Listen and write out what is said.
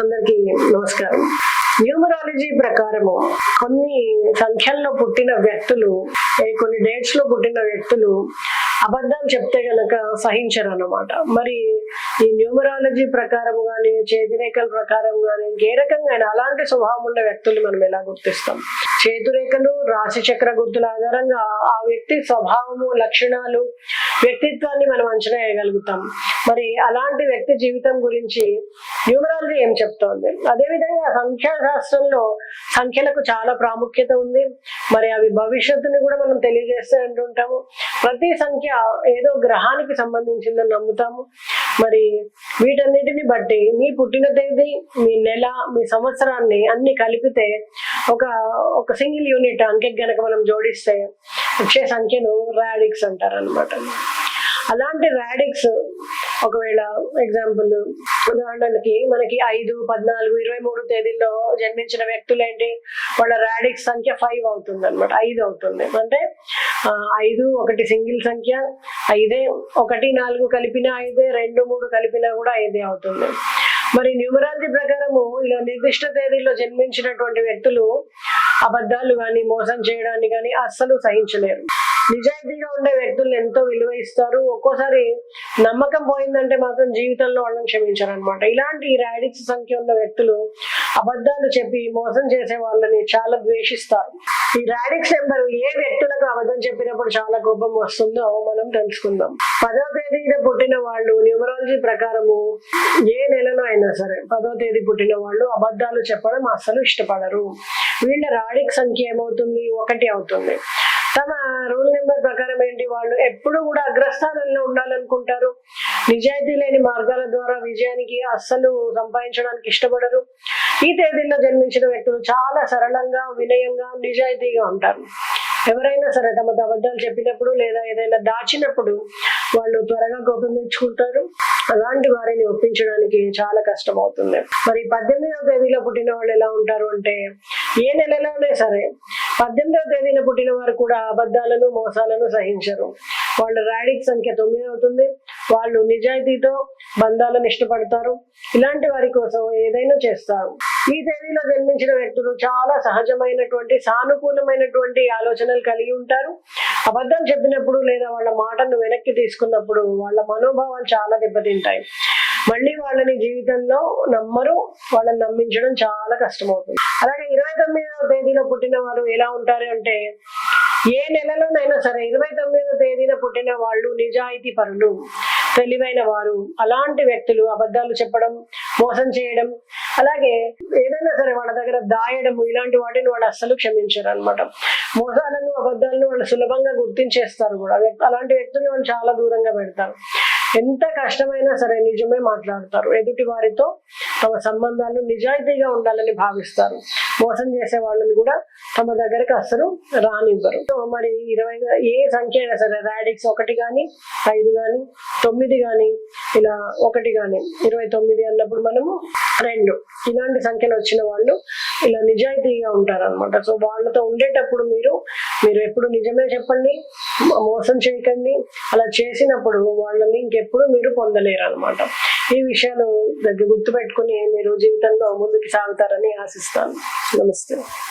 అందరికీ నమస్కారం. న్యూమరాలజీ ప్రకారము కొన్ని సంఖ్యల్లో పుట్టిన వ్యక్తులు కొన్ని డేట్స్లో పుట్టిన వ్యక్తులు అబద్ధాలు చెప్తే గనక సహించరు అన్నమాట మరి ఈ న్యూమరాలజీ ప్రకారం కానీ చేతిరేఖల ప్రకారం కానీ ఇంకే రకంగా అయినా అలాంటి స్వభావం ఉన్న వ్యక్తులు మనం ఎలా గుర్తిస్తాం? చేతురేఖలు రాశి చక్ర గుర్తుల ఆధారంగా ఆ వ్యక్తి స్వభావము లక్షణాలు వ్యక్తిత్వాన్ని మనం అంచనా వేయగలుగుతాం. మరి అలాంటి వ్యక్తి జీవితం గురించి న్యూమరాలజీ ఏం చెప్తోంది? అదేవిధంగా సంఖ్యాశాస్త్రంలో సంఖ్యలకు చాలా ప్రాముఖ్యత ఉంది. మరి అవి భవిష్యత్తుని కూడా మనం తెలియజేస్తూ ఉంటుంటాము. ప్రతి సంఖ్య ఏదో గ్రహానికి సంబంధించిందని నమ్ముతాము. మరి వీటన్నిటిని బట్టి మీ పుట్టిన తేదీ మీ నెల మీ సంవత్సరాన్ని అన్ని కలిపితే ఒక ఒక సింగిల్ యూనిట్ అంకెకి గనక మనం జోడిస్తే వచ్చే సంఖ్యను రాడిక్స్ అంటారు అనమాట అలాంటి రాడిక్స్ ఒకవేళ ఎగ్జాంపుల్ ఉదాహరణకి మనకి ఐదు పద్నాలుగు ఇరవై మూడు తేదీల్లో జన్మించిన వ్యక్తులు ఏంటి వాళ్ళ రాడిక్స్ సంఖ్య ఫైవ్ అవుతుంది అనమాట ఐదు అవుతుంది. అంటే ఐదు ఒకటి సింగిల్ సంఖ్య ఐదే ఒకటి నాలుగు కలిపిన ఐదే రెండు మూడు కలిపినా కూడా ఐదే అవుతుంది. మరి న్యూమరాలజీ ప్రకారము ఇలా నిర్దిష్ట తేదీలో జన్మించినటువంటి వ్యక్తులు అబద్ధాలు కానీ మోసం చేయడాన్ని కానీ అస్సలు సహించలేరు. నిజాయితీగా ఉండే వ్యక్తులను ఎంతో విలువ ఇస్తారు. ఒక్కోసారి నమ్మకం పోయిందంటే మాత్రం జీవితంలో వాళ్ళని క్షమించారు అనమాట ఇలాంటి ఈ రాడిక్స్ సంఖ్య ఉన్న వ్యక్తులు అబద్ధాలు చెప్పి మోసం చేసే వాళ్ళని చాలా ద్వేషిస్తారు. ఈ రాడిక్స్ నెంబర్ ఏ వ్యక్తులకు అబద్ధం చెప్పినప్పుడు చాలా కోపం వస్తుందో మనం తెలుసుకుందాం. పదో తేదీన పుట్టిన వాళ్ళు న్యూమరాలజీ ప్రకారము ఏ నెలలో అయినా సరే పదో తేదీ పుట్టిన వాళ్ళు అబద్ధాలు చెప్పడం అస్సలు ఇష్టపడరు. వీళ్ళ రాడిక్ సంఖ్య ఏమవుతుంది? ఒకటి అవుతుంది. తమ రూల్ నెంబర్ ప్రకారం ఏంటి? వాళ్ళు ఎప్పుడు కూడా అగ్రస్థానంలో ఉండాలనుకుంటారు. నిజాయితీ లేని మార్గాల ద్వారా విజయానికి అస్సలు సంపాదించడానికి ఇష్టపడరు. ఈ తేదీల్లో జన్మించిన వ్యక్తులు చాలా సరళంగా వినయంగా నిజాయితీగా ఉంటారు. ఎవరైనా సరే తమ అబద్ధాలు చెప్పినప్పుడు లేదా ఏదైనా దాచినప్పుడు వాళ్ళు త్వరగా కోపం తెచ్చుకుంటారు అలాంటి వారిని ఒప్పించడానికి చాలా కష్టం అవుతుంది మరి పద్దెనిమిదవ తేదీలో పుట్టిన వాళ్ళు ఎలా ఉంటారు అంటే ఏ నెలలోనే సరే పద్దెనిమిదవ తేదీన పుట్టిన వారు కూడా అబద్ధాలను మోసాలను సహించరు. వాళ్ళ ర్యాడిక్ సంఖ్య తొమ్మిది అవుతుంది. వాళ్ళు నిజాయితీతో బంధాలను ఇష్టపడతారు. ఇలాంటి వారి కోసం ఏదైనా చేస్తారు. ఈ తేదీలో జన్మించిన వ్యక్తులు చాలా సహజమైనటువంటి సానుకూలమైనటువంటి ఆలోచనలు కలిగి ఉంటారు. అబద్ధం చెప్పినప్పుడు లేదా వాళ్ళ మాటను వెనక్కి తీసుకున్నప్పుడు వాళ్ళ మనోభావాలు చాలా దెబ్బతింటాయి. మళ్ళీ వాళ్ళని జీవితంలో నమ్మరు వాళ్ళని నమ్మించడం చాలా కష్టమవుతుంది. అలాగే ఇరవై తొమ్మిదవ తేదీలో పుట్టిన వారు ఎలా ఉంటారు అంటే ఏ నెలలోనైనా సరే ఇరవై తొమ్మిదవ తేదీన పుట్టిన వాళ్ళు నిజాయితీ పరులు తెలివైన వారు అలాంటి వ్యక్తులు అబద్ధాలు చెప్పడం మోసం చేయడం అలాగే ఏదైనా సరే వాళ్ళ దగ్గర దాయడం ఇలాంటి వాటిని వాళ్ళు అస్సలు క్షమించారు అనమాట మోసాలను అబద్ధాలను వాళ్ళు సులభంగా గుర్తించేస్తారు కూడా. అలాంటి వ్యక్తులు వాళ్ళు చాలా దూరంగా పెడతారు. ఎంత కష్టమైనా సరే నిజమే మాట్లాడతారు. ఎదుటి వారితో తమ సంబంధాలు నిజాయితీగా ఉండాలని భావిస్తారు. మోసం చేసే వాళ్ళని కూడా తమ దగ్గరికి అస్సలు రానివ్వరు. సో మరి ఇరవై ఏ సంఖ్య అయినా సరే రాడిక్స్ ఒకటి కానీ ఐదు కానీ తొమ్మిది కానీ ఇలా ఒకటి కానీ ఇరవై తొమ్మిది అన్నప్పుడు మనము రెండు. ఇలాంటి సంఖ్యలు వచ్చిన వాళ్ళు ఇలా నిజాయితీగా ఉంటారు అనమాట సో వాళ్ళతో ఉండేటప్పుడు మీరు మీరు ఎప్పుడు నిజమే చెప్పండి మోసం చేయకండి. అలా చేసినప్పుడు వాళ్ళని ఇంకెప్పుడు మీరు పొందలేరు అనమాట ఈ విషయాలు దగ్గర గుర్తుపెట్టుకుని మీరు జీవితంలో ముందుకు సాగుతారని ఆశిస్తాను. నమస్తే.